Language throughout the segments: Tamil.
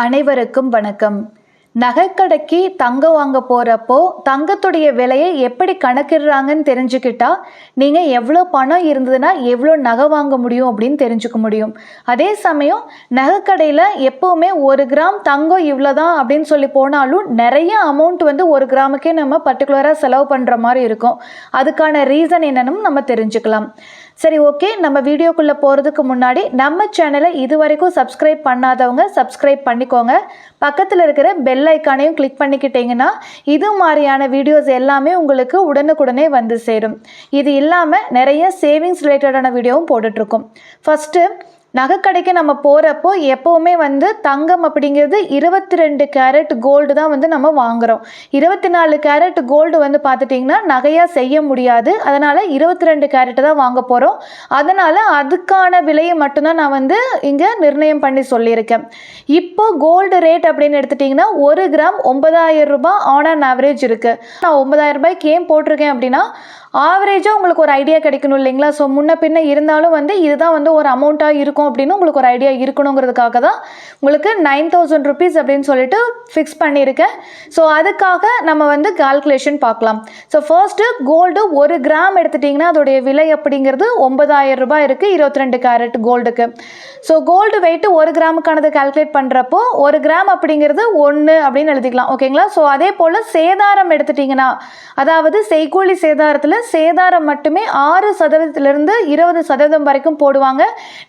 அனைவருக்கும் வணக்கம். நகைக்கடைக்கு தங்கம் வாங்க போகிறப்போ தங்கத்துடைய விலையை எப்படி கணக்கிடுறாங்கன்னு தெரிஞ்சுக்கிட்டா நீங்கள் எவ்வளோ பணம் இருந்ததுன்னா எவ்வளோ நகை வாங்க முடியும் அப்படின்னு தெரிஞ்சுக்க முடியும். அதே சமயம் நகைக்கடையில் எப்போவுமே ஒரு கிராம் தங்கம் இவ்வளோ தான் அப்படின்னு சொல்லி போனாலும் நிறைய அமௌண்ட் வந்து ஒரு கிராமுக்கே நம்ம பர்டிகுலராக செலவு பண்ணுற மாதிரி இருக்கும். அதுக்கான ரீசன் என்னன்னு நம்ம தெரிஞ்சுக்கலாம். சரி ஓகே நம்ம வீடியோக்குள்ளே போகிறதுக்கு முன்னாடி நம்ம சேனலை இது வரைக்கும் சப்ஸ்கிரைப் பண்ணாதவங்க சப்ஸ்கிரைப் பண்ணிக்கோங்க. பக்கத்தில் இருக்கிற பெல் ஐக்கானையும் கிளிக் பண்ணிக்கிட்டிங்கன்னா இது மாதிரியான வீடியோஸ் எல்லாமே உங்களுக்கு உடனுக்குடனே வந்து சேரும். இது இல்லாமல் நிறைய சேவிங்ஸ் ரிலேட்டடான வீடியோவும் போட்டுட்ருக்கோம் ஃபஸ்ட்டு நகைக்கடைக்கு நம்ம போகிறப்போ எப்போவுமே வந்து தங்கம் அப்படிங்கிறது இருபத்தி ரெண்டு கேரட் கோல்டு தான் வந்து நம்ம வாங்குகிறோம் இருபத்தி நாலு கேரட் கோல்டு வந்து பார்த்துட்டிங்கன்னா நகையாக செய்ய முடியாது. அதனால் இருபத்தி ரெண்டு கேரட் தான் வாங்க போகிறோம் அதனால் அதுக்கான விலையை மட்டும்தான் நான் வந்து இங்கே நிர்ணயம் பண்ணி சொல்லியிருக்கேன். இப்போ கோல்டு ரேட் அப்படின்னு எடுத்துட்டிங்கன்னா ஒரு கிராம் ஒன்பதாயிரம் ரூபாய் ஆன் அண்ட் ஆவரேஜ் இருக்குது நான் ஒன்பதாயிரம் ரூபாய்க்கு ஏன் போட்டிருக்கேன் அப்படின்னா ஆவரேஜாக உங்களுக்கு ஒரு ஐடியா கிடைக்கணும் இல்லைங்களா? ஸோ முன்ன பின்ன இருந்தாலும் வந்து இதுதான் வந்து ஒரு அமௌண்ட்டாக இருக்கும் அப்படின்னு உங்களுக்கு ஒரு ஐடியா இருக்கணுங்கிறதுக்காக தான் உங்களுக்கு நைன் தௌசண்ட் ருபீஸ் அப்படின்னு சொல்லிட்டு ஃபிக்ஸ் பண்ணியிருக்கேன். ஸோ அதுக்காக நம்ம வந்து கால்குலேஷன் பார்க்கலாம். ஸோ ஃபர்ஸ்ட்டு கோல்டு ஒரு கிராம் எடுத்துட்டிங்கன்னா அதோடைய விலை அப்படிங்கிறது ஒன்பதாயிரம் ரூபாய் இருக்குது இருபத்தி ரெண்டு கேரட் கோல்டுக்கு ஸோ கோல்டு வெயிட்டு ஒரு கிராமுக்கானது கால்குலேட் பண்ணுறப்போ ஒரு கிராம் அப்படிங்கிறது ஒன்று அப்படின்னு எழுதிக்கலாம். ஓகேங்களா ஸோ அதே போல் சேதாரம் எடுத்துட்டிங்கன்னா அதாவது செய்கூலி சேதாரத்தில் சேதாரம் மட்டுமே ஆறு சதவீதத்திலிருந்து இருபது சதவீதம் வரைக்கும் போடுவாங்க.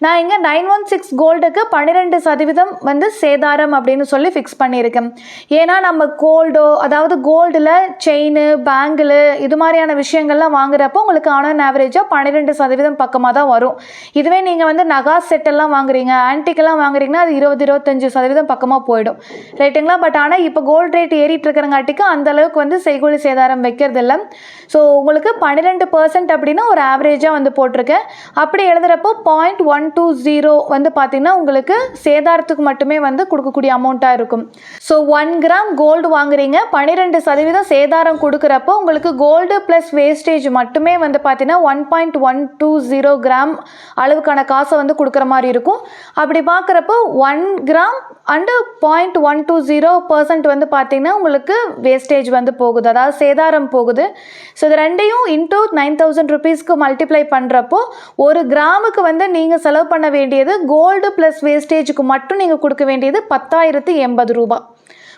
நான் இங்கே நைன் ஒன் சிக்ஸ் கோல்டுக்கு பன்னிரெண்டு சதவீதம் வந்து சேதாரம் அப்படின்னு சொல்லி ஃபிக்ஸ் பண்ணியிருக்கேன். ஏன்னா நம்ம கோல்டோ அதாவது கோல்டில் செயின் பேங்கிள் இது மாதிரியான விஷயங்கள்லாம் வாங்குறப்போ உங்களுக்கு ஆன் ஆவரேஜாக பன்னிரெண்டு சதவீதம் பக்கமாக தான் வரும். இதுவே நீங்கள் வந்து நகா செட்டெல்லாம் வாங்குறீங்க ஆன்டிக்கெல்லாம் வாங்குறீங்கன்னா அது இருபது இருபத்தஞ்சு சதவீதம் பக்கமாக போயிடும். ரைட்டுங்களா பட் ஆனால் இப்போ கோல்டு ரேட் ஏறிட்டு இருக்கிறங்காட்டிக்கு அந்த அளவுக்கு வந்து செய்கூலி சேதாரம் வைக்கிறது இல்லை ஸோ உங்களுக்கு பன்னிரெண்டு பர்சன்ட் அப்படின்னா ஒரு ஆவரேஜாக வந்து போட்டிருக்கேன் அப்படி எழுதுகிறப்போ பாயிண்ட் ஒன் டூ ஜீரோ வந்து பார்த்தீங்கன்னா உங்களுக்கு சேதாரத்துக்கு மட்டுமே வந்து கொடுக்கக்கூடிய அமௌண்ட்டாக இருக்கும். ஸோ ஒன் கிராம் கோல்டு வாங்குறீங்க பன்னிரெண்டு சதவீதம் சேதாரம் கொடுக்குறப்போ உங்களுக்கு கோல்டு ப்ளஸ் வேஸ்டேஜ் மட்டுமே வந்து பார்த்தீங்கன்னா one point one two zero gram அளவுக்கான காசை வந்து கொடுக்குற மாதிரி இருக்கும். அப்படி பார்க்குறப்போ one gram and point one two zero percent வந்து பார்த்தீங்கன்னா உங்களுக்கு வேஸ்டேஜ் வந்து போகுது. அதாவது சேதாரம் போகுது. ஸோ இது ரெண்டையும் இன்டூ நைன் தௌசண்ட் ருபீஸ்க்கு மல்டிப்ளை பண்ணுறப்போ ஒரு கிராமுக்கு வந்து நீங்கள் செலவு பண்ண வேண்டியது கோல்டு ப்ளஸ் வேஸ்டேஜுக்கு மட்டும் நீங்கள் கொடுக்க வேண்டியது பத்தாயிரத்து எண்பது ரூபாய்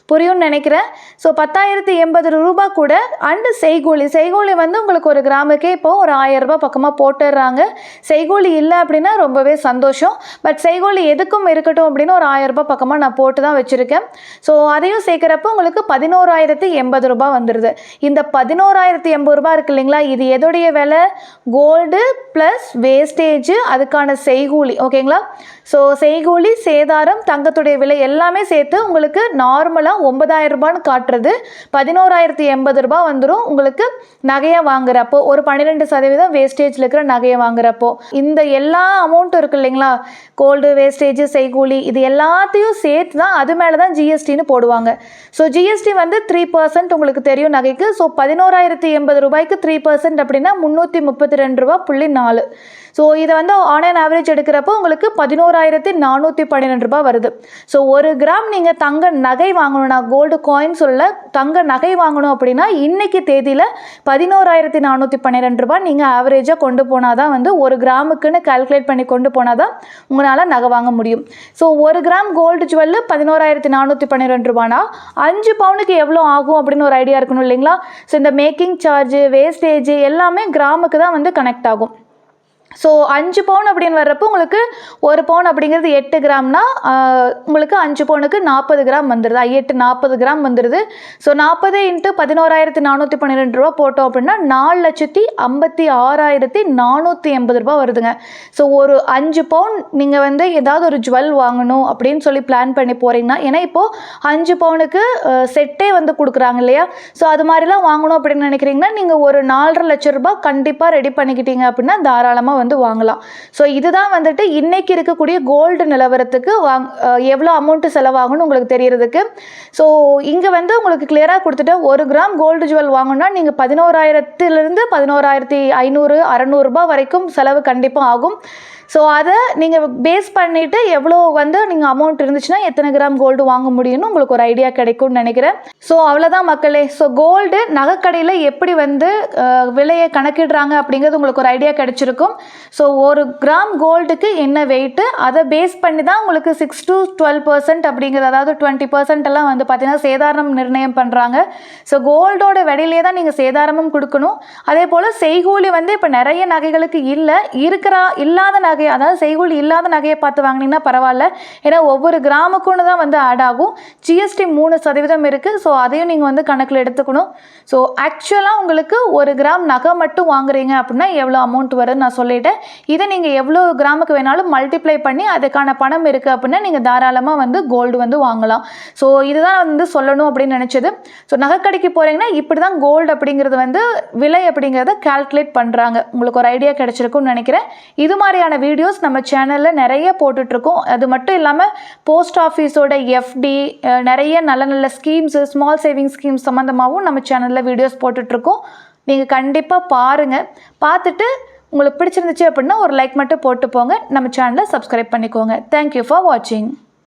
புரியும்னு நினைக்கிறேன். ஸோ பத்தாயிரத்து எண்பது ரூபாய் கூட அண்டு செய்கூலி. செய்கூலி வந்து உங்களுக்கு ஒரு கிராமுக்கே இப்போது ஒரு ஆயிரம் பக்கமாக போட்டுடுறாங்க. செய்கூலி இல்லை அப்படின்னா ரொம்பவே சந்தோஷம். பட் செய்கூலி எதுக்கும் இருக்கட்டும் அப்படின்னு ஒரு ஆயிரம் பக்கமாக நான் போட்டு தான் வச்சுருக்கேன். ஸோ அதையும் சேர்க்குறப்போ உங்களுக்கு பதினோராயிரத்து எண்பது ரூபாய் வந்துடுது இந்த பதினோராயிரத்து எண்பது ரூபாய் இருக்கு இல்லைங்களா? இது எதோடைய விலை? கோல்டு ப்ளஸ் வேஸ்டேஜ் அதுக்கான செய்கூலி. ஓகேங்களா ஸோ செய்கூலி சேதாரம் தங்கத்துடைய விலை எல்லாமே சேர்த்து உங்களுக்கு நார்மலாக ஒன்பதாயிரம் ரூபான்னு காட்டுறது. பதினோராயிரத்தி எண்பது ரூபாய் வந்துடும் உங்களுக்கு நகையை வாங்குறப்போ ஒரு பன்னிரெண்டு சதவீதம் வேஸ்டேஜில் இருக்கிற நகையை வாங்குறப்போ. இந்த எல்லா அமௌண்ட்டும் இருக்கு இல்லைங்களா? கோல்டு வேஸ்டேஜ் செய்கூலி இது எல்லாத்தையும் சேர்த்து தான் அது மேலே தான் ஜிஎஸ்டின்னு போடுவாங்க. ஸோ ஜிஎஸ்டி வந்து த்ரீ பர்சன்ட் உங்களுக்கு தெரியும் நகைக்கு. ஸோ பதினோராயிரத்தி எண்பது ரூபாய்க்கு த்ரீ பர்சன்ட் அப்படின்னா முந்நூற்றி முப்பத்தி ரெண்டு ரூபா புள்ளி நாலு. ஸோ இதை வந்து ஆன் அண்ட் ஆவரேஜ் எடுக்கிறப்போ உங்களுக்கு பதினோரு பதினோராயிரத்தி நானூற்றி பன்னிரெண்டு ரூபாய் வருது. ஸோ ஒரு கிராம் நீங்கள் தங்க நகை வாங்கணும்னா கோல்டு காயின் சொல்ல தங்க நகை வாங்கணும் அப்படின்னா இன்னைக்கு தேதியில் பதினோராயிரத்தி நானூற்றி பன்னிரெண்டு ரூபாய் நீங்கள் ஆவரேஜாக கொண்டு போனால் தான் வந்து ஒரு கிராமுக்குன்னு கால்குலேட் பண்ணி கொண்டு போனால் தான் உங்களால் நகை வாங்க முடியும். ஸோ ஒரு கிராம் கோல்டு ஜுவல்லு பதினோராயிரத்தி நானூற்றி பன்னிரெண்டு ரூபானா அஞ்சு பவுனுக்கு எவ்வளோ ஆகும் அப்படின்னு ஒரு ஐடியா இருக்கணும் இல்லைங்களா? ஸோ இந்த மேக்கிங் சார்ஜ் வேஸ்டேஜ் எல்லாமே கிராமுக்கு தான் வந்து கனெக்ட் ஆகும். ஸோ அஞ்சு பவுன் அப்படின்னு வர்றப்போ உங்களுக்கு ஒரு பவுன் அப்படிங்கிறது எட்டு கிராம்னா உங்களுக்கு அஞ்சு பவுனுக்கு நாற்பது கிராம் வந்துடுது எட்டு நாற்பது கிராம் வந்துடுது ஸோ நாற்பது இன்ட்டு பதினோராயிரத்தி நானூற்றி பன்னிரெண்டு ரூபா போட்டோம் அப்படின்னா நாலு லட்சத்தி ஐம்பத்தி ஆறாயிரத்தி நானூற்றி எண்பது ரூபா வருதுங்க. ஸோ ஒரு அஞ்சு பவுன் நீங்கள் வந்து ஏதாவது ஒரு ஜுவல் வாங்கணும் அப்படின்னு சொல்லி பிளான் பண்ணி போகிறீங்கன்னா ஏன்னா இப்போது அஞ்சு பவுனுக்கு செட்டே வந்து கொடுக்குறாங்க இல்லையா? ஸோ அது மாதிரிலாம் வாங்கணும் அப்படின்னு நினைக்கிறீங்கன்னா நீங்கள் ஒரு நாலரை லட்ச ரூபா கண்டிப்பாக ரெடி பண்ணிக்கிட்டீங்க அப்படின்னா தாராளமாக வந்து வாங்கலாம். ஸோ இதுதான் வந்துட்டு இன்றைக்கி இருக்கக்கூடிய கோல்டு நிலவரத்துக்கு வாங் எவ்வளோ அமௌண்ட்டு செலவாகும்னு உங்களுக்கு தெரியறதுக்கு. ஸோ இங்கே வந்து உங்களுக்கு கிளியராக கொடுத்துட்டு ஒரு கிராம் கோல்டு ஜுவல் வாங்கணும்னா நீங்கள் பதினோராயிரத்துலேருந்து பதினோராயிரத்தி ஐநூறு அறநூறுபா வரைக்கும் செலவு கண்டிப்பாக ஆகும். ஸோ அதை நீங்கள் பேஸ் பண்ணிவிட்டு எவ்வளோ வந்து நீங்கள் அமௌண்ட் இருந்துச்சுன்னா எத்தனை கிராம் கோல்டு வாங்க முடியும்னு உங்களுக்கு ஒரு ஐடியா கிடைக்கும்னு நினைக்கிறேன். ஸோ அவ்வளோதான் மக்களே. ஸோ கோல்டு நகைக்கடையில் எப்படி வந்து விலையை கணக்கிடுறாங்க அப்படிங்கிறது உங்களுக்கு ஒரு ஐடியா கிடைச்சிருக்கும். ஸோ ஒரு கிராம் கோல்டுக்கு என்ன வெயிட்டு அதை பேஸ் பண்ணி தான் உங்களுக்கு சிக்ஸ் டு டுவெல் பர்சன்ட் அப்படிங்கிறது அதாவது டுவெண்ட்டி பர்சன்ட் எல்லாம் வந்து பார்த்தீங்கன்னா சேதாரம் நிர்ணயம் பண்ணுறாங்க ஸோ கோல்டோட விடையிலே தான் நீங்கள் சேதாரமும் கொடுக்கணும். அதே போல் செய்கூலி வந்து இப்போ நிறைய நகைகளுக்கு இல்லை இருக்கிற இல்லாத நகை அதாவது செய்கூலி இல்லாத நகையை பார்த்து வாங்கினீங்கன்னா பரவாயில்ல. ஏன்னா ஒவ்வொரு கிராமுக்குன்னு தான் வந்து ஆட் ஆகும். ஜிஎஸ்டி மூணு சதவீதம் இருக்குது ஸோ அதையும் நீங்கள் வந்து கணக்கில் எடுத்துக்கணும். ஸோ ஆக்சுவலாக உங்களுக்கு ஒரு கிராம் நகை மட்டும் வாங்குறீங்க அப்படின்னா எவ்வளோ அமௌண்ட் வருதுன்னு நான் சொல்லிட்டேன். இதை நீங்கள் எவ்வளோ கிராமுக்கு வேணாலும் மல்டிப்ளை பண்ணி அதுக்கான பணம் இருக்குது அப்படின்னா நீங்கள் தாராளமாக வந்து கோல்டு வந்து வாங்கலாம். ஸோ இதுதான் வந்து சொல்லணும் அப்படின்னு நினச்சது. ஸோ நகைக்கடைக்கு போகிறீங்கன்னா இப்படி தான் கோல்டு அப்படிங்கிறது வந்து விலை அப்படிங்கிறத கால்குலேட் பண்ணுறாங்க உங்களுக்கு ஒரு ஐடியா கிடைச்சிருக்கும்னு நினைக்கிறேன். இது மாதிரியான வீடியோஸ் நம்ம சேனலில் நிறைய போட்டுட்ருக்கோம். அது மட்டும் இல்லாமல் போஸ்ட் ஆஃபீஸோட எஃப்டி நிறைய நல்ல நல்ல ஸ்கீம்ஸு ஸ்மால் சேவிங் ஸ்கீம்ஸ் சம்மந்தமாகவும் நம்ம சேனலில் வீடியோஸ் போட்டுட்ருக்கோம். நீங்கள் கண்டிப்பாக பாருங்கள் பார்த்துட்டு உங்களுக்கு பிடிச்சிருந்துச்சு அப்படின்னா ஒரு லைக் மட்டும் போட்டு போங்க நம்ம சேனலை சப்ஸ்கிரைப் பண்ணிக்கோங்க. தேங்க்யூ ஃபார் வாட்சிங்